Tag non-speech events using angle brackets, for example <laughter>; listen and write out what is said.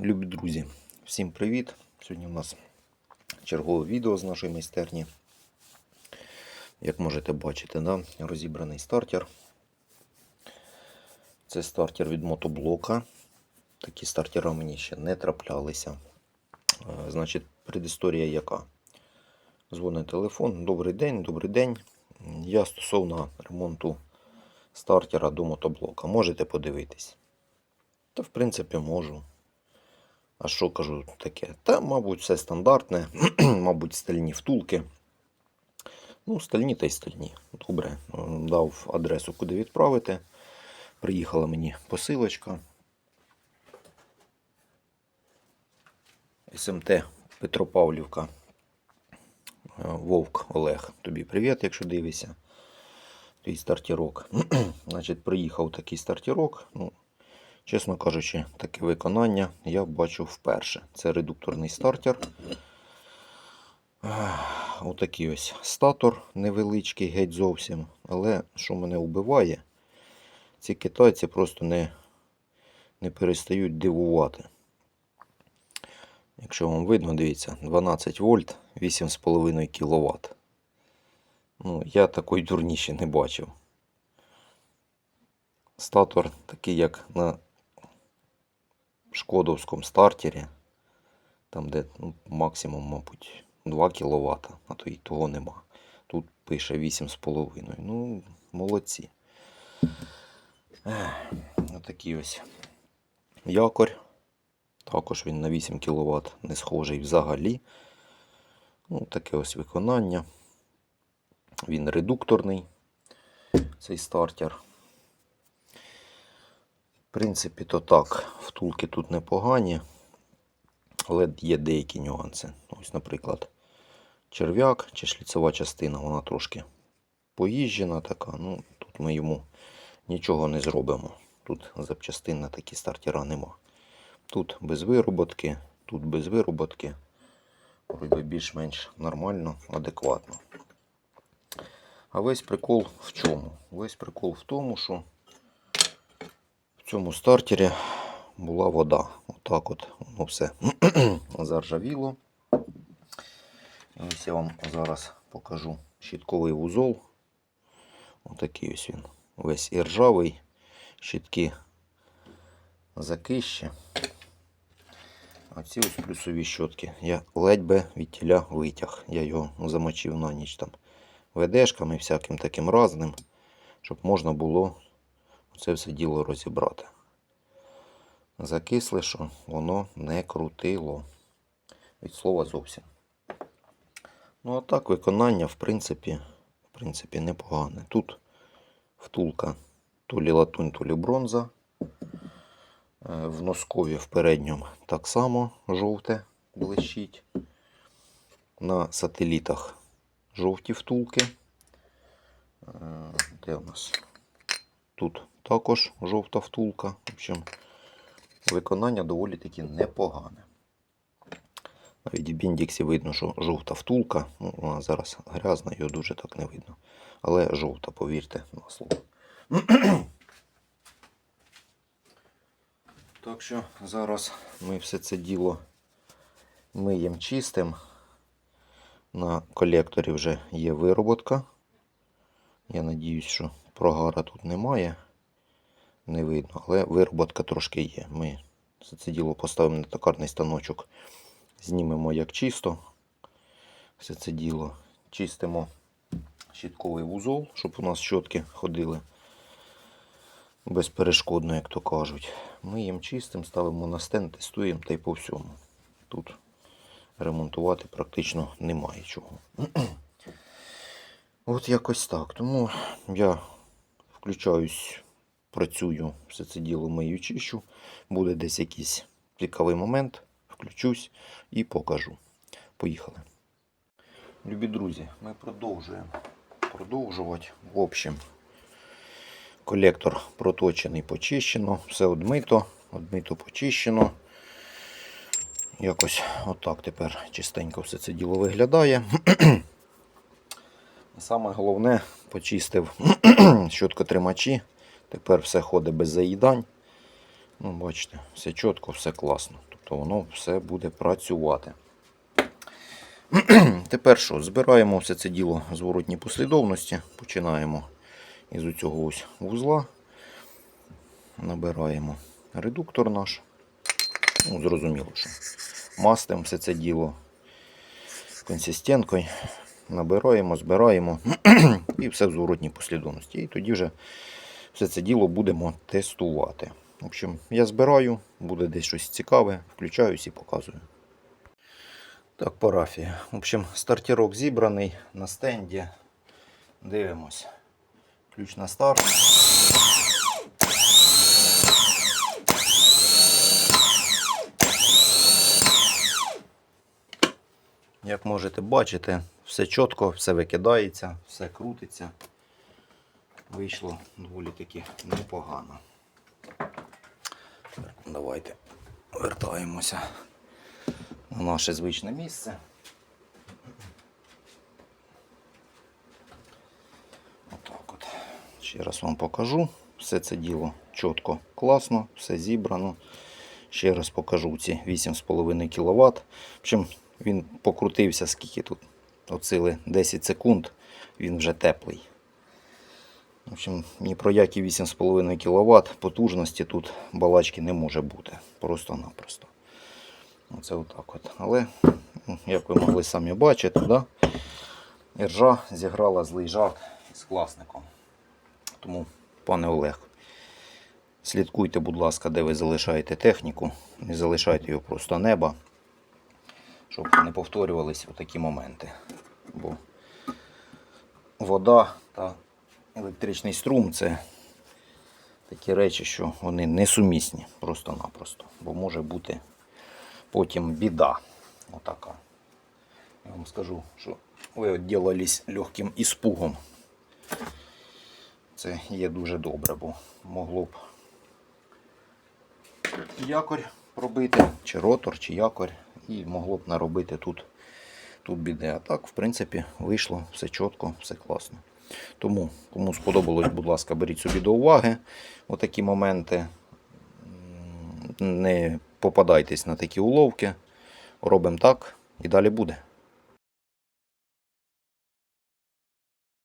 Любі друзі, всім привіт! Сьогодні у нас чергове відео з нашої майстерні. Як можете бачити, да? розібраний стартер. Це стартер від мотоблока. Такі стартери мені ще не траплялися. Е, Значить, предісторія яка? Дзвонить телефон. Добрий день, добрий день. Я стосовно ремонту стартера до мотоблока. Можете подивитись? Та, в принципі, можу. А що кажу таке? Та, мабуть, все стандартне, <clears throat> мабуть, стальні втулки. Ну, стальні та й стальні. Добре, Е, дав адресу, куди відправити. Приїхала мені посилочка. СМТ Петропавлівка. Е, Вовк Олег, тобі привіт, якщо дивишся. Твій стартірок. <clears throat> Значить, приїхав такий стартірок. Ну, Чесно кажучи, таке виконання я бачу вперше. Це редукторний стартер. Отакий ось статор невеличкий, геть зовсім. Але що мене вбиває, ці китайці просто не, не перестають дивувати. Якщо вам видно, дивіться, 12 вольт, 8,5 кВт. Ну, я такої дурніші не бачив. Статор такий, як на шкодовському стартері, там де ну, максимум, мабуть, 2 кВт, а то і того нема. Тут пише 8,5. Ну, молодці. Отакий ось якорь. Також він на 8 кВт не схожий взагалі. Ну, таке ось виконання. Він редукторний, цей стартер. В принципі, то так, втулки тут непогані, але є деякі нюанси. Ось, наприклад, черв'як чи шліцева частина, вона трошки поїжджена така. Ну, тут ми йому нічого не зробимо. Тут запчастин на такі стартера нема. Тут без вироботки, тут без вироботки. Вроді більш-менш нормально, адекватно. А весь прикол в чому? Весь прикол в тому, що в цьому стартері була вода. Отак от воно все <clears throat> заржавіло. І Ось я вам зараз покажу щітковий вузол. Отакий ось він. Весь іржавий. Щітки закищі. А ці ось плюсові щотки. Я ледь би від тіля витяг. Я його замочив на ніч там ведешками, всяким таким разним, щоб можна було це все діло розібрати. Закисли, що воно не крутило. Від слова зовсім. Ну, а так, виконання, в принципі, в принципі, непогане. Тут втулка то лі латунь, то лі бронза. Е, В носкові в передньому так само жовте блищить. На сателітах жовті втулки. Е, Де у нас? Тут також жовта втулка. В общем, виконання доволі таки непогане. Навіть в біндіксі видно, що жовта втулка. Ну, вона зараз грязна, його дуже так не видно. Але жовта, повірте на слово. <clears throat> Так що зараз ми все це діло миємо чистим. На колекторі вже є вироботка. Я надіюсь, що прогара тут немає. Не видно, але вироботка трошки є. Ми це діло поставимо на токарний станочок. Знімемо як чисто. Все це діло чистимо щітковий вузол, щоб у нас щотки ходили безперешкодно, як то кажуть. Ми їм чистим, ставимо на стенд, тестуємо та й по всьому. Тут ремонтувати практично немає чого. <clears throat> От якось так. Тому я включаюсь, працюю, все це діло мию чищу. Буде десь якийсь цікавий момент, включусь і покажу. Поїхали. Любі друзі, ми продовжуємо продовжувати. В общем, колектор проточений, почищено, все одмито, одмито почищено. Якось отак тепер чистенько все це діло виглядає. <clears throat> Саме головне, почистив <clears throat> щоткотримачі. Тепер все ходить без заїдань. Ну, бачите, все чітко, все класно. Тобто воно все буде працювати. <clears throat> Тепер що? Збираємо все це діло в зворотній послідовності. Починаємо із цього ось вузла. Набираємо редуктор наш. Ну, зрозуміло, що мастимо все це діло консистенткою. Набираємо, збираємо <clears throat> і все в зворотній послідовності. І тоді вже все це діло будемо тестувати. В общем, я збираю, буде десь щось цікаве, включаюсь і показую. Так, парафія. В общем, стартірок зібраний на стенді. Дивимось. Ключ на старт. Як можете бачити, все чітко, все викидається, все крутиться. Вийшло доволі таки непогано. Давайте вертаємося на наше звичне місце. Отак от. Ще раз вам покажу. Все це діло чітко, класно, все зібрано. Ще раз покажу ці 8,5 кВт. В він покрутився скільки тут. От сили 10 секунд, він вже теплий. В общем, ні про які 8,5 кВт потужності тут балачки не може бути. Просто-напросто. Оце отак от. Але, ну, як ви могли самі бачити, да? іржа зіграла злий жарт з власником. Тому, пане Олег, слідкуйте, будь ласка, де ви залишаєте техніку. Не залишайте його просто неба, щоб не повторювалися такі моменти. Бо вода та електричний струм це такі речі, що вони несумісні просто-напросто. Бо може бути потім біда. Отака. Я вам скажу, що ви відділились легким іспугом. Це є дуже добре, бо могло б якорь пробити, чи ротор, чи якорь, і могло б наробити тут, тут біди. А так, в принципі, вийшло все чітко, все класно. Тому, кому сподобалось, будь ласка, беріть собі до уваги отакі моменти. Не попадайтесь на такі уловки. Робимо так і далі буде.